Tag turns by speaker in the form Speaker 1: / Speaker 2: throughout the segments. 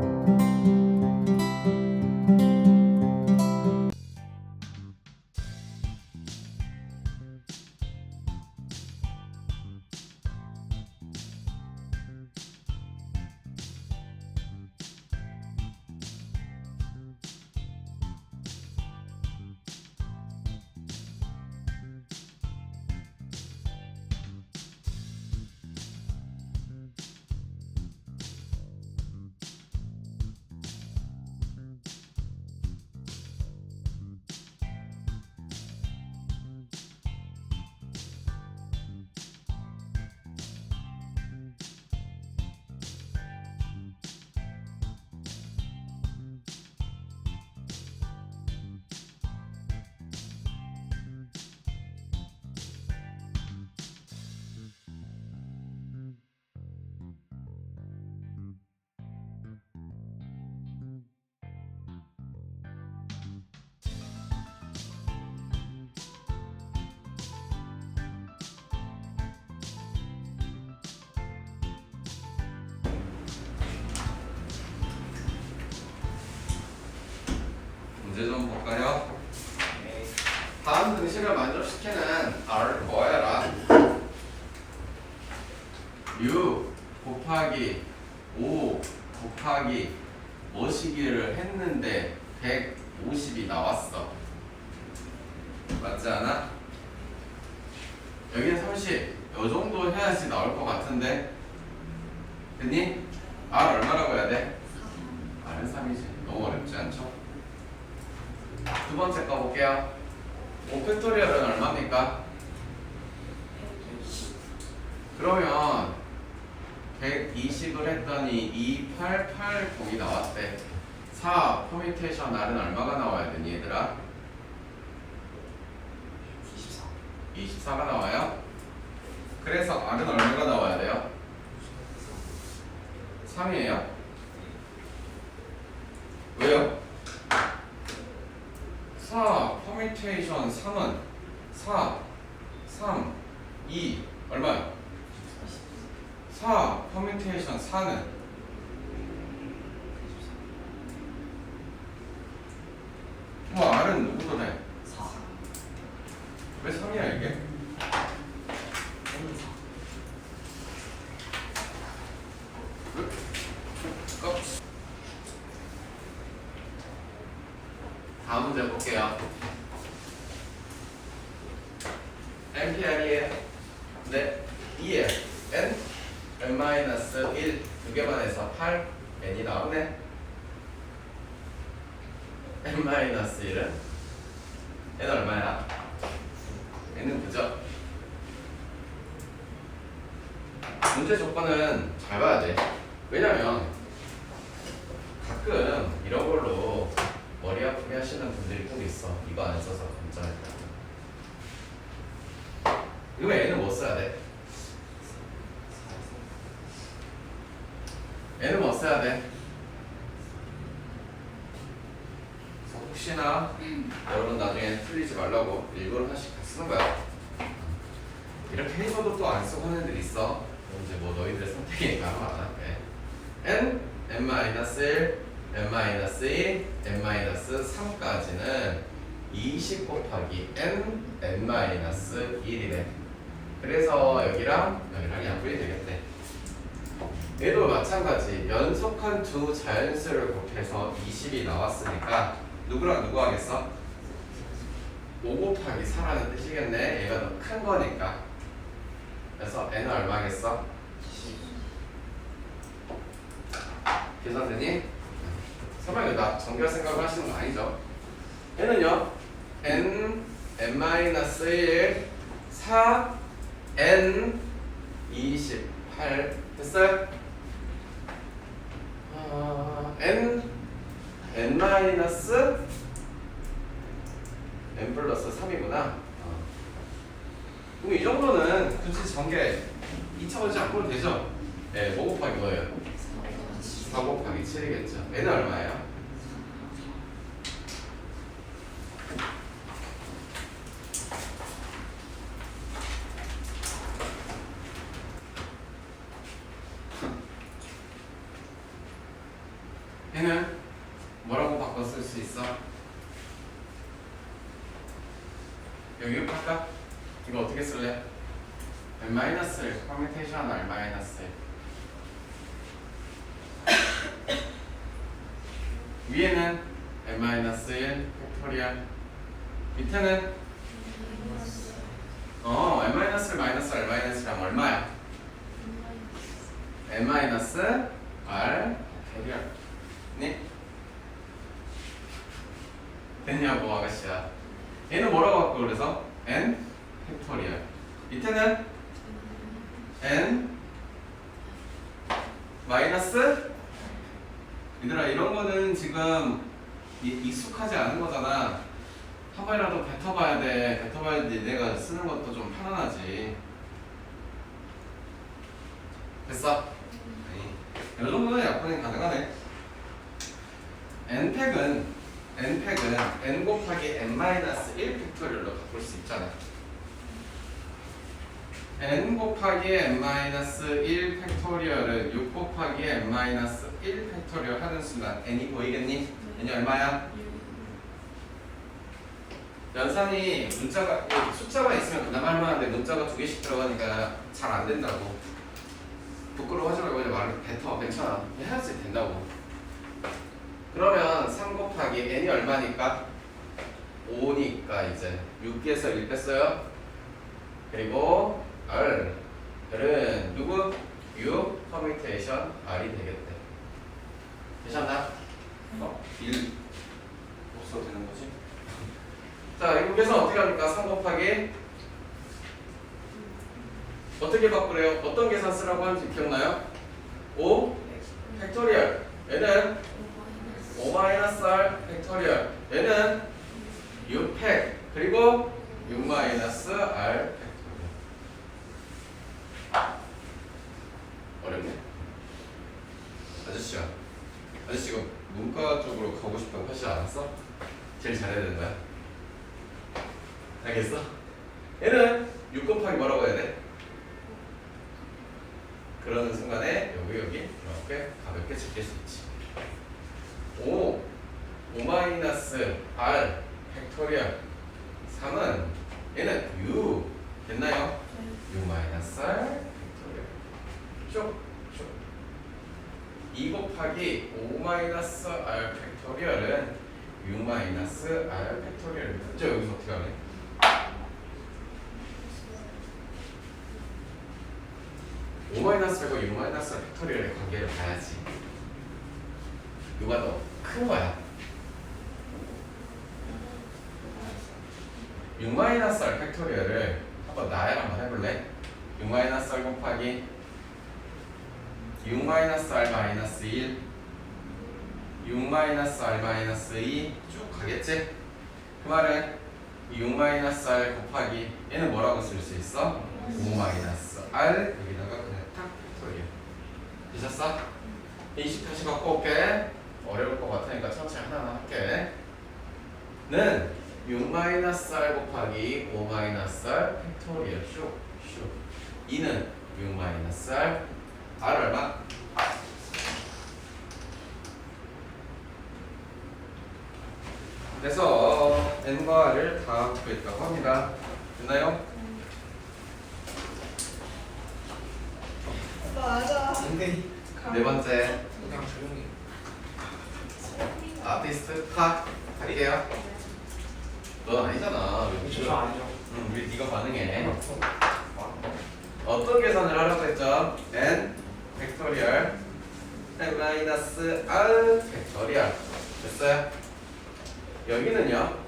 Speaker 1: Thank you. 문제 좀 볼까요? 다음 등식을 만족시키는 R 뭐해라? 6 곱하기 5 곱하기 뭐시기를 했는데 150이 나왔어. 맞지 않아? 여기는 30. 요 정도 해야지 나올 것 같은데. 됐니? R 얼마라고 해야 돼? R은 3이지. 너무 어렵지 않죠? 두 번째 거 볼게요. 5 팩토리얼은 얼마입니까? 그러면 120을 했더니 288 나왔대. 4 퍼미테이션 R은 얼마가 나와야 되니 얘들아? 24. 24가 나와요? 그래서 R은 얼마가 나와야 돼요? 3이에요? 왜요? 4 퍼미테이션 3은 4 3 2 얼마요? 4 퍼미테이션 4는 뭐 R은 누구도 돼? 4왜 3이야 이게?
Speaker 2: N은 4
Speaker 1: 어? 다음 문제 볼게요. NPR이에요. 네, 2에 N, N-1 두 개만 해서 8, N이 나오네. N-1은 N 얼마야? N은 9죠. 문제 조건은 잘 봐야 돼. 왜냐면 가끔 이런 걸로 머리 아프게 하시는 분들이 꼭 있어. 이거 안 써서 검사했다. 이거 N은 뭐 써야 돼? N은 뭐 써야 돼? 혹시나 여러분 나중에 틀리지 말라고 일부러 하나씩 다 쓰는 거야. 이렇게 해서도 또 안 쓰고 하는 애들 있어. 이제 뭐 너희들 선택에 따라 안 할게. n, n-1, n-2, n-3까지는 20 곱하기 n, n-1이래. 그래서 여기랑 여기랑 약분이 되겠대. 얘도 마찬가지. 연속한 두 자연수를 곱해서 20이 나왔으니까 누구랑 누구 하겠어? 5 곱하기 4라는 뜻이겠네. 얘가 더 큰 거니까. 그래서 n은 얼마겠어? 계산되니? 설마 이거 나 정결 생각을 하시는 거 아니죠? n은요 n n-1 4 n 28 됐어요? 아, n n 마이너스 n 플러스 3이구나. 그럼 이 정도는 굳이 전개 2차 원칙 안 풀어도 되죠? 네, 뭐 곱하기 뭐예요? 4 곱하기 7이겠죠. n은 얼마예요? 얘는 뭐라고 바꿔 쓸 수 있어? 여기 이렇게 할까? 이거 어떻게 쓸래? n-1 퍼미테이션 r-1 위에는 n-1 팩토리얼 밑에는 어 n-를 마이너스 r-랑 얼마야? n-r 팩토리얼 네? 됐냐고 아가씨야. 얘는 뭐라고 할까 그래서? N 팩토리얼. 밑에는 n 마이너스 얘들아 이런 거는 지금 이- 익숙하지 않은 거잖아. 한 번이라도 뱉어봐야 돼. 뱉어봐야지 내가 쓰는 것도 좀 편안하지 됐어? 아니 이 정도는 약분이 가능하네 n팩은 n팩은 n 곱하기 n-1 팩토리얼로 바꿀 수 있잖아 n 곱하기 n-1 팩토리얼은 6 곱하기 n-1 팩토리얼 하는 순간 n이 보이겠니? n이 얼마야? 연산이 문자가 숫자가 있으면 그나마 할만한데 문자가 두 개씩 들어가니까 잘 안 된다고 부끄러워하지 말고 그냥 말을 뱉어 괜찮아 해야지 된다고 그러면 3 곱하기 n이 얼마니까? 5니까 이제 6에서 1 뺐어요 그리고 R R은 누구? U 커뮤니케이션 R이 되겠대 괜찮나? 어? 1 없어도 되는 거지? 자 계산 어떻게 합니까? 3 곱하기 어떻게 바꾸래요? 어떤 계산 쓰라고 하는지 기억나요? 5 팩토리얼 얘는 5 마이너스 R 팩토리얼 얘는 6팩 그리고 6 마이너스 R 팩토리얼 어렵네 아저씨야 아저씨가 문과 쪽으로 가고 싶다고 하지 않았어? 제일 잘해야 되는 거야 알겠어? 얘는 6 곱하기 뭐라고 해야 돼? 그러는 순간에 여기 여기 이렇게 가볍게 제낄 수 있지 5 5 마이너스 R 팩토리얼 3은 얘는 U 됐나요? U 마이너스 R 쭉쭉 2 곱하기 5 마이너스 R 팩토리얼은 U 마이너스 R 팩토리얼입니다 저 여기서 어떻게 하네? 5 마이너스하고 6 마이너스 팩토리얼의 관계를 봐야지. 누가 더 큰 거야? 6 마이너스 R 팩토리얼을 한번 나야 한번 해볼래? 6 마이너스 R 곱하기 6 마이너스 R 마이너스 1 6 마이너스 R 마이너스 2 쭉 가겠지? 그 말은 6 마이너스 R 곱하기 얘는 뭐라고 쓸 수 있어? 5 마이너스 R 여기다가 그냥 탁 팩토리얼 되셨어? 20 다시 갖고 올게 어려울 것 같으니까 천천히 하나만 할게 는 6 마이너스 R 곱하기 5 마이너스 R 팩토리얼 슉슉 2는 6 마이너스 R R 얼마? 그래서 n과 r을 다 구했다고 합니다. 됐나요?
Speaker 2: 맞아.
Speaker 3: 근데
Speaker 1: 네 번째
Speaker 3: 그냥 조용히
Speaker 1: 아티스트 파 할게요. 넌 아니잖아.
Speaker 3: 왜저
Speaker 1: 그래?
Speaker 3: 아니죠
Speaker 1: 응, 우리 네가 반응해. 어떤 계산을 하라고 했죠? n 팩토리얼 n 마이너스 r 팩토리얼 됐어요? 여기는요.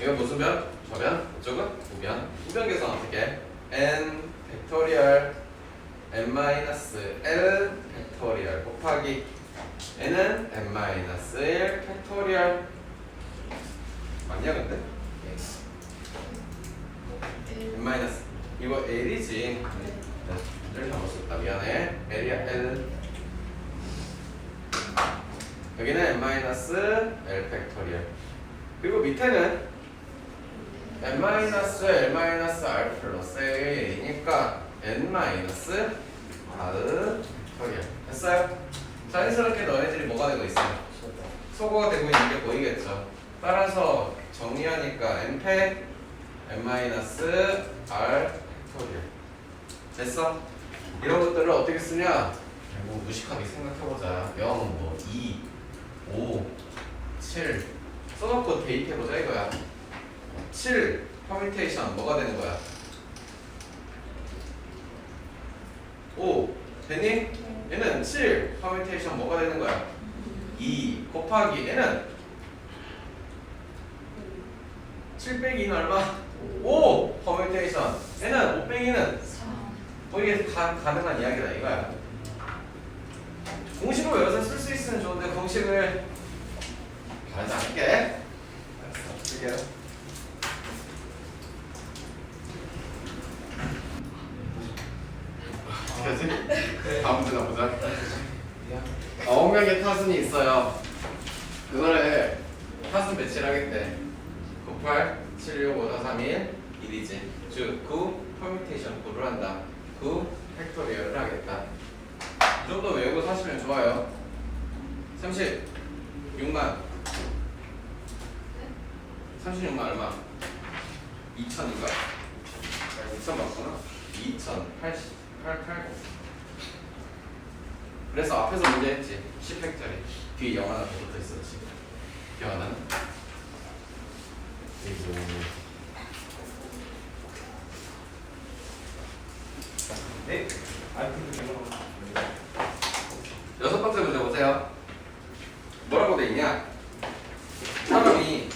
Speaker 1: 이거 무슨 변? 저변? 이쪽은 우변. 우변 계산 어떻게? 해? n 팩토리얼 n 마이너스 l 팩토리얼 곱하기 n은 n 마이너스 1 팩토리얼 맞냐 근데? n 마이너스 이거 l이지. 를 잘못 썼다. 미안해. L이야 l. 여기는 n 마이너스 l 팩토리얼 그리고 밑에는 n 마이너스 l 마이너스 r 플러스 a니까 n 마이너스 r 팩토리얼 됐어요? 자연스럽게 너희들이 뭐가 되고 있어요? 소거가 되고 있는 게 보이겠죠? 따라서 정리하니까 n팩 n-r 팩토리얼 됐어? 이런 것들을 어떻게 쓰냐? 뭐 무식하게 생각해보자 0, 뭐 2, 5, 7 써놓고 대입해보자 이거야 7 퍼뮤테이션 뭐가 되는 거야? 5 됐니? 얘는 7 퍼뮤테이션 뭐가 되는 거야? 2 곱하기 얘는 7 빼기 는 얼마? 5 퍼뮤테이션 얘는 5 빼기는 4뭐 이게 가, 가능한 이야기다 이거야. 공식을 외워서 쓸 수 있으면 좋은데 공식을 가르쳐 줄게. 알았어 쓸게요. 어떡하지? 다음 문제나 보자. 아홉 명의 타순이 있어요. 그거를 타순 배치를 하겠대. 98, 76, 5, 4, 3, 1 1이지 즉 9, 퍼뮤테이션 9를 한다. 9, 팩토리얼을 하겠다. 이 정도 외우고 사시면 좋아요. 36만. 36만 얼마? 2천인가? 2천 맞구나. 2,080 880 그래서 앞에서 문제 했지. 10팩짜리. 뒤에 영 하나 더 붙어 있었지 영 하나는? 그리고
Speaker 3: 네?
Speaker 1: 여섯 번째 문제 보세요. 뭐라고 돼 있냐? 사람이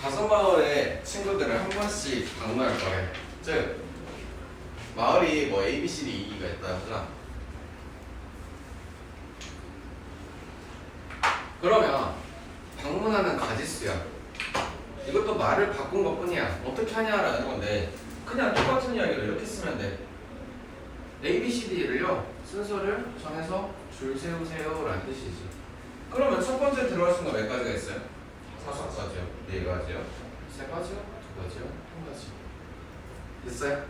Speaker 1: 다섯 마을의 친구들을 한 번씩 방문할 거래. 즉 마을이 뭐 A, B, C, D, E가 있다 하잖아. 그러면 방문하는 가지수야. 이것도 말을 바꾼 것뿐이야. 어떻게 하냐라는 건데 그냥 똑같은 이야기를 이렇게 쓰면 돼. A, B, C, D를요 순서를 정해서 줄 세우세요 라는 뜻이지. 그러면 첫 번째 들어갈 수가 몇 가지가 있어요? 다섯 가지요, 네 가지요, 세 가지요, 두 가지요, 한 가지. 됐어요?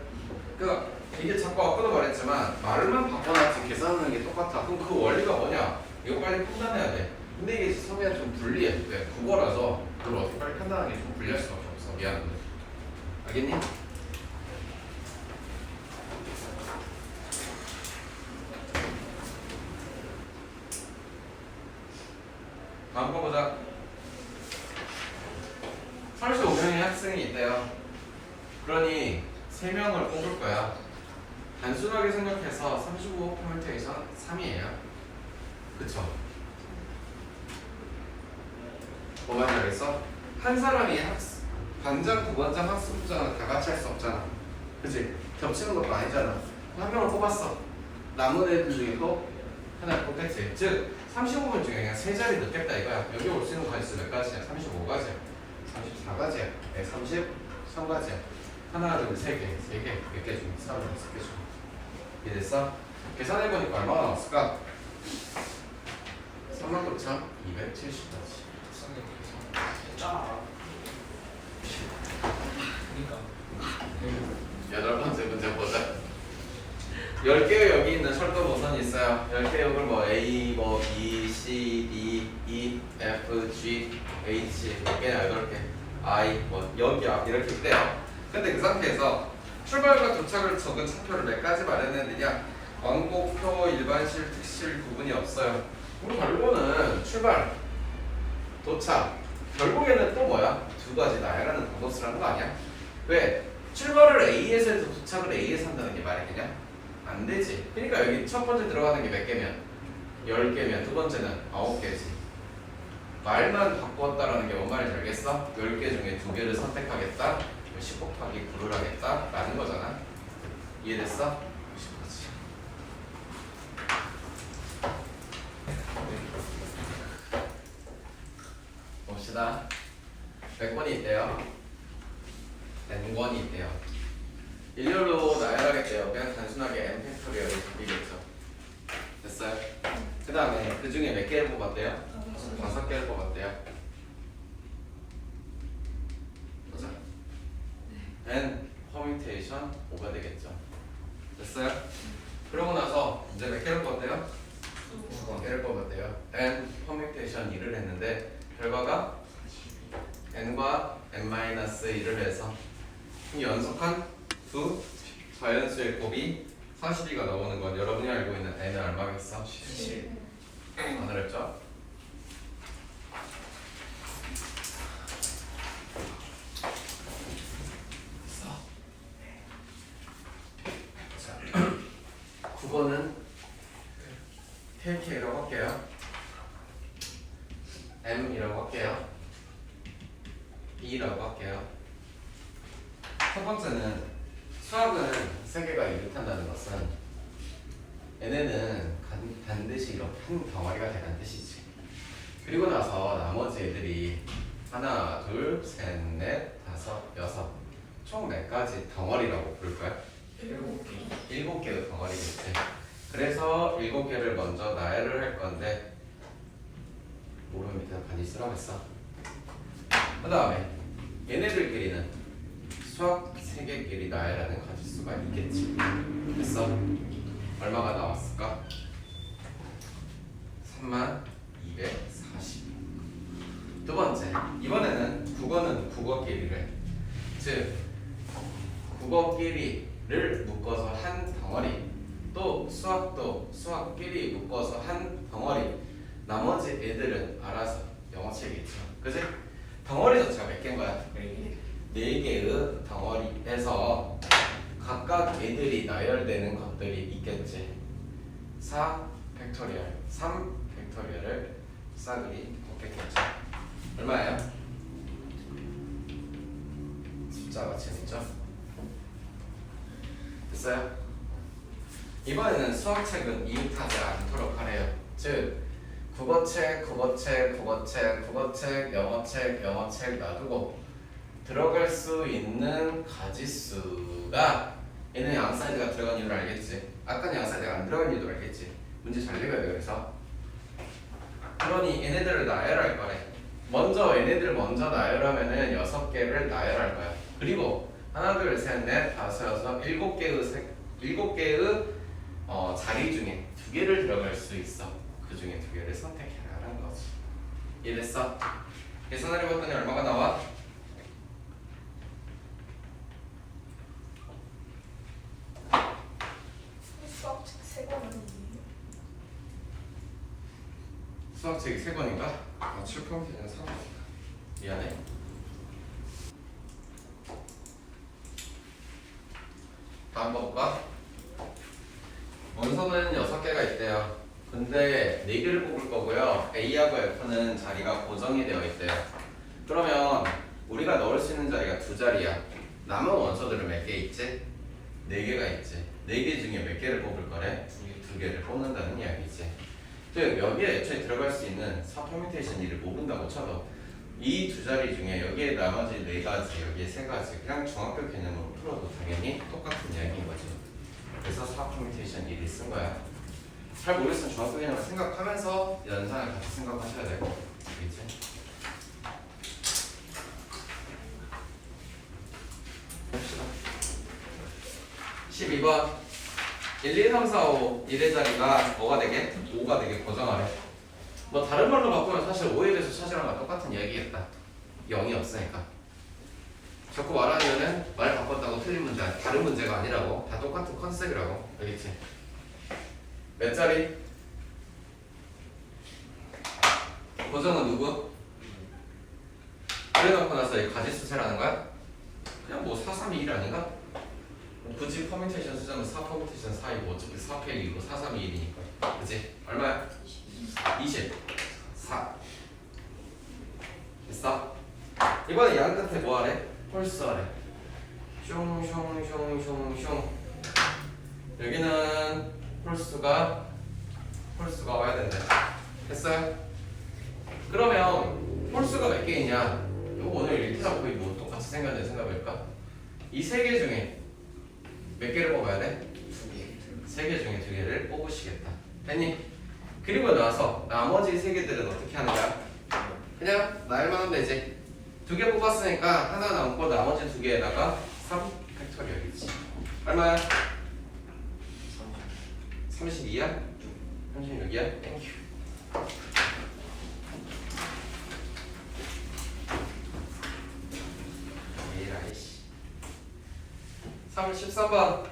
Speaker 1: 그러니까 이게 자꾸 아까도 말했지만 말만 바꿔놨지 계산하는 게 똑같아. 그럼 그 원리가 뭐냐? 이거 빨리 판단해야 돼. 근데 이게 성향 좀 불리해. 왜? 국어라서 그걸 어떻게 빨리 판단하는 게 좀 불리할 수밖에 없어. 미안한데. 알겠니? 다음 거 보자. 35명의 학생이 있대요. 그러니 3명을 뽑을 거야. 단순하게 생각해서 35 퍼뮤테이션 3이에요. 그쵸? 뭐가 알겠어? 한 사람이 학 반장, 부반장, 학습부장을 다 같이 할 수 없잖아. 그치? 겹치는 것도 아니잖아. 한 명을 뽑았어. 남은 애들 중에 또 하나를 뽑겠지. 즉, 35분 중에 그냥 세 자리 넣겠다 이거야. 여기 올 수 있는 가지수 몇 가지야? 35가지야. 34가지야. 네, 33가지야. 하나, 둘, 세 개. 세 개. 몇 개 중에? 3, 6개 중. 이해됐어? 계산해보니까 얼마나 나왔을까? 39,270가지.
Speaker 3: 짜 그니까
Speaker 1: 여덟 번째 문제 보자. 10개의 여기 있는 철도 노선이 있어요. 10개 역을 뭐 A, 뭐 B, C, D, E, F, G, H 몇 개냐? 8개. I, 뭐 여기야 이렇게 있대요. 근데 그 상태에서 출발과 도착을 적은 차표를 몇 가지 마련했느냐? 왕복표, 일반실, 특실 구분이 없어요. 그럼 결국은 출발, 도착. 결국에는 또 뭐야? 두 가지 나야라는 방법 쓰라는 거 아니야? 왜? 출발을 A에서 해서 도착을 A에서 한다는 게 말이 되냐? 안 되지. 그러니까 여기 첫 번째 들어가는 게 몇 개면? 10개면 두 번째는 9개지. 말만 바꾸었다라는 게뭔 말인지 알겠어? 10개 중에 두 개를 선택하겠다. 10 곱하기 9를 하겠다. 라는 거잖아. 이해됐어? 10까지. 봅시다. 100번이 있대요. n권이 있대요. 일렬로 나열하겠대요. 그냥 단순하게 n 팩토리얼을 그리겠죠. 됐어요? 그 다음에 그 중에 몇 개를 뽑았대요? 다섯 개를 뽑았대요. 보자. n 퍼뮤테이션 5가 되겠죠. 됐어요? 그러고 나서 이제 몇 개를 뽑았대요? 있대요. n 퍼뮤테이션 2를 했는데 결과가 n과 n-1을 해서 이 연속한 두 자연수의 곱이 42가 나오는 건 여러분이 알고 있는 n은 얼마겠어? 17안 어렵죠? 자, 9번은 KK라고 할게요. M이라고 할게요. B라고 할게요. 첫 번째는 수학은 이렇다는 것은 얘네는 간- 반드시 이렇게 한 덩어리가 되는 뜻이지. 그리고 나서 나머지 애들이 하나, 둘, 셋, 넷, 다섯, 여섯 총 몇 가지 덩어리라고 부를까요?
Speaker 3: 일곱 개
Speaker 1: 일곱 개의 덩어리겠지. 그래서 일곱 개를 먼저 나열을 할 건데 오른 밑에 반이 쓰라고 했어. 그 다음에 얘네들끼리는 수학 세 개끼리 나열하는 가지수가 있겠지. 됐어? 얼마가 나왔을까? 3만 240. 두 번째, 이번에는 국어는 국어끼리를 즉 국어끼리를 묶어서 한 덩어리 또 수학도 수학끼리 묶어서 한 덩어리 나머지 애들은 알아서 영어책이겠죠 그지? 덩어리 자체가 몇 개인 거야? 네네 개의 덩어리에서 각각 애들이 나열되는 것들이 있겠지 4 팩토리얼 3 팩토리얼을 싸그리 곱했겠죠 얼마예요? 숫자가 재밌죠? 됐어요? 이번에는 수학책은 이웃하지 않도록 하래요. 즉 국어책, 국어책, 국어책, 국어책, 영어책, 영어책 놔두고 들어갈 수 있는 가지수가 얘는 양사이드가 들어간 이유를 알겠지? 아까는 양사이드가 안 들어간 이유도 알겠지? 문제 잘 읽어야 돼 그래서 그러니 얘네들을 나열할 거래. 먼저 얘네들 먼저 나열하면은 여섯 개를 나열할 거야. 그리고 하나, 둘, 셋, 넷, 다섯, 여섯, 일곱 개의 색, 일곱 개의 어, 자리 중에 두 개를 들어갈 수 있어. 그 중에 두 개를 선택해라는 거지. 이해됐어? 계산을 해봤더니 얼마가 나와?
Speaker 2: 수학책 세 권은 뭐예요?
Speaker 1: 수학책이 세 권인가? 아, 7%는 3 미안해. 다음 볼까? 원서는 6개가 있대요. 근데 4개를 뽑을 거고요. A하고 F는 자리가 고정이 되어 있대요. 그러면 우리가 넣을 수 있는 자리가 두 자리야. 남은 원서들은 몇 개 있지? 4개가 있지. 4개 중에 몇 개를 뽑을 거래? 두 개를 뽑는다는 이야기지. 즉 여기에 애초에 들어갈 수 있는 서퍼뮤테이션 일을 모른다고 쳐도 이 두 자리 중에 여기에 나머지 네 가지 여기에 세 가지 그냥 중학교 개념으로 풀어도 당연히 똑같은 이야기인 거지 그래서 서퍼뮤테이션 일을 쓴 거야. 잘 모르겠으면 중학교 개념을 생각하면서 연산을 같이 생각하셔야 되고 알겠지? 봅시다. 12번 1, 2, 3, 4, 5 1의 자리가 뭐가 되게? 5가 되게 고정하래 뭐 다른 말로 바꾸면 사실 5에 대해서 찾으랑 과 똑같은 이야기겠다 0이 없으니까 자꾸 말하면은 말 바꿨다고 틀린 문제 다른 문제가 아니라고 다 똑같은 컨셉이라고 알겠지? 몇 자리? 고정은 누구? 그래놓고 나서 이 가지수 세라는 거야? 그냥 뭐 4, 3, 2, 1 아닌가? 굳이 퍼뮤테이션 쓰자면 4 퍼뮤테이션 4이고 어차피 4 팩이고 4, 3, 2, 1이니까 그치? 얼마야? 24 됐어? 이번에 양 끝에 뭐 하래? 홀수 하래 슝슝슝슝슝 여기는 홀수가 홀수가 와야 된대 됐어요? 그러면 홀수가 몇 개이냐 이거 오늘 1태랑 거의 뭐 똑같이 생각하는 생각일까? 이 세 개 중에 몇 개를 뽑아야 돼? 세 개 중에 두 개를 뽑으시겠다. 됐니? 그리고 나서 나머지 세 개들은 어떻게 하는 거야? 그냥 나열만 하면 되지. 두 개 뽑았으니까 하나 남고 나머지 두 개에다가 3 팩토리얼이지. 얼마야? 32야? 36이야? 땡큐. 13번.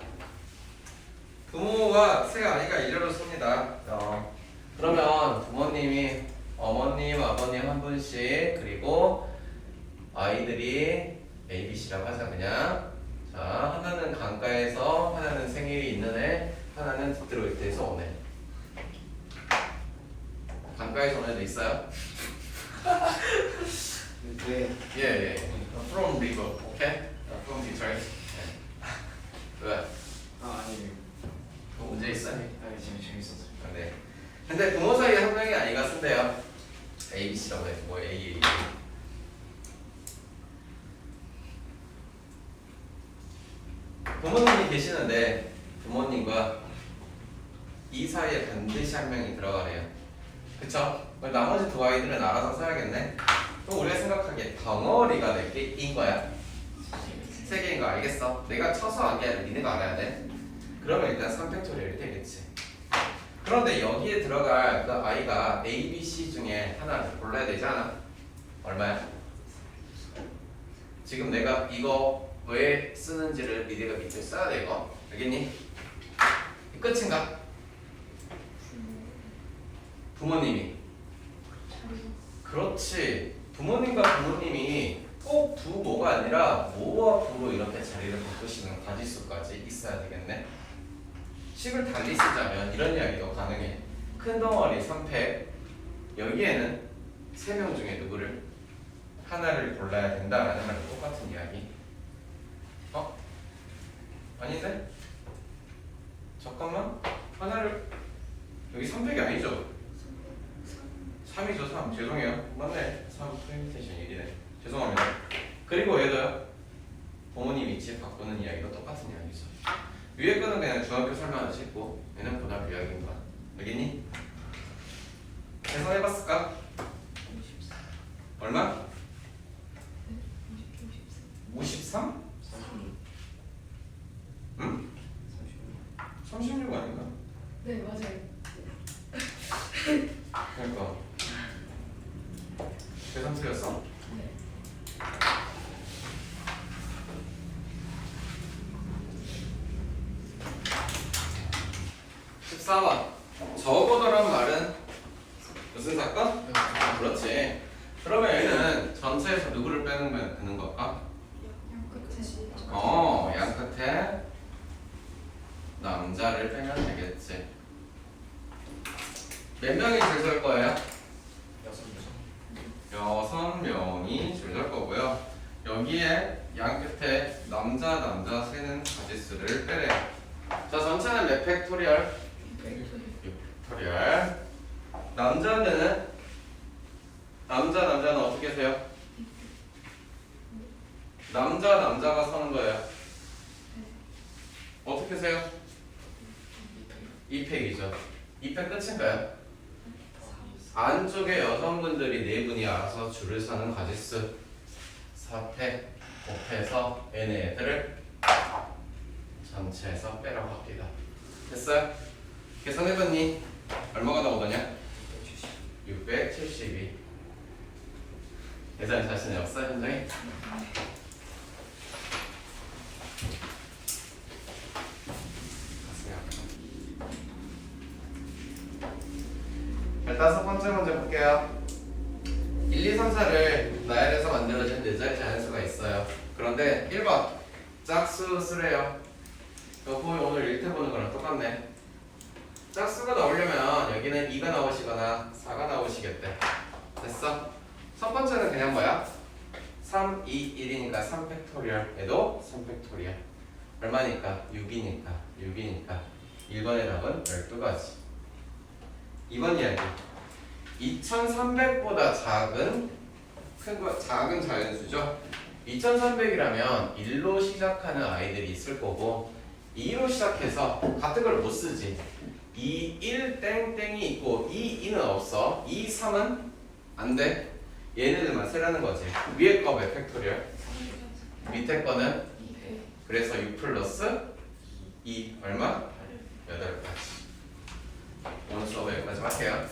Speaker 1: 부모와 새 아이가 일례로 섭니다. 어, 그러면 부모님이 어머님, 아버님 한 분씩 그리고 아이들이 A, B, C라고 하자 그냥 자 하나는 강가에서 하나는 생일이 있는 애 하나는 디트로이트에서 온 애. 강가에서 온 애도 있어요?
Speaker 3: 네.
Speaker 1: 예, 예. From river, okay? From Detroit. 예. 왜?
Speaker 3: 아 아니.
Speaker 1: 그 문제 있어요?
Speaker 3: 아니 재미 재밌었어요.
Speaker 1: 아, 네. 근데 부모 사이에 한 명이 아이가 쓴대요. A, B, C라고 해. 뭐 A, A. 부모님이 계시는데 부모님과 이 사이에 반드시 한 명이 들어가래요. 그쵸? 그럼 나머지 두 아이들은 알아서 써야겠네. 또 우리가 생각하기에 덩어리가 몇 개인 거야? 세 개인 거 알겠어? 내가 쳐서 안 게 아니라 니네가 알아야 돼. 그러면 일단 3팩토리얼이 되겠지. 그런데 여기에 들어갈 그 아이가 A, B, C 중에 하나를 골라야 되지 않아? 얼마야? 지금 내가 이거 왜 쓰는지를 니네가 밑에 써야 돼 이거 알겠니? 이 끝인가? 부모님이 그렇지 부모님과 부모님이 꼭 부모가 아니라 모와 부로 이렇게 자리를 바꾸시는 가지수까지 있어야 되겠네 식을 달리 쓰자면 이런 이야기도 가능해. 큰 덩어리 3팩 여기에는 3명 중에 누구를 하나를 골라야 된다라는 말은 똑같은 이야기. 어? 아닌데? 잠깐만. 하나를 여기 3팩이 아니죠? 3이죠 3 죄송해요. 맞네. 3 프레미테이션 1이네. 죄송합니다. 그리고 얘도요. 부모님 위치 바꾸는 이야기도 똑같은 이야기죠 위에 거는 그냥 중학교 설명을 싣고 얘는 고등학교 이야기인 거야 알겠니? 계산해봤을까? 얼마? 53? 응? 36 아닌가?
Speaker 2: 네 맞아요.
Speaker 1: 그러니까 계산 틀렸어?
Speaker 2: 네.
Speaker 1: 십사 번 저거더란 말은 무슨 사건? 그렇지. 그러면 얘는 전체에서 누구를 빼는 되는 걸까? 어, 양 끝에 남자를 빼면 되겠지. 몇 명이 줄 설 거예요?
Speaker 3: 여섯 여섯.
Speaker 1: 여섯 명이 줄 설 거고요. 여기에 양 끝에 남자 남자 세는 가지수를 빼래요. 자, 전체는 몇 팩토리얼? 팩토리얼. 남자는 남자 남자는 어떻게 세요? 남자 남자가 서는 거예요. 어떻게 세요? 2팩이죠. 2팩 끝인가요? 안쪽에 여성분들이 네 분이 알아서 줄을 서는 가지수 4팩 곱해서 n의 애들을 전체에서 빼라고 합니다. 됐어요? 계산해봤니? 얼마가 나오더냐? 672 예전에 자신이 없어? 가슴이 아프다. 열 다섯 번째 문제 볼게요. 1, 2, 3, 4를 나열해서 만들어진 네 자리 자연수가 있어요. 그런데 1번 짝수 수래요. 이거 보면 오늘 1태 보는 거랑 똑같네. 짝수가 나오려면 여기는 2가 나오시거나 4가 나오시겠대. 됐어? 첫 번째는 그냥 뭐야? 3, 2, 1이니까 3 팩토리얼 얘도 3 팩토리얼 얼마니까? 6이니까 6이니까 1번의 답은 12가지 2번 이야기 2300보다 작은 큰 거, 작은 자연수죠 2300이라면 1로 시작하는 아이들이 있을 거고 2로 시작해서 같은 걸 못 쓰지 2, 1 땡땡이 있고 2, 2는 없어 2, 3은 안 돼. 얘네들만 세라는 거지. 위에 거 몇 팩토리얼? 밑에 거는 그래서 6 플러스 2 얼마? 8가지. 오늘 수업 여기까지 할게요.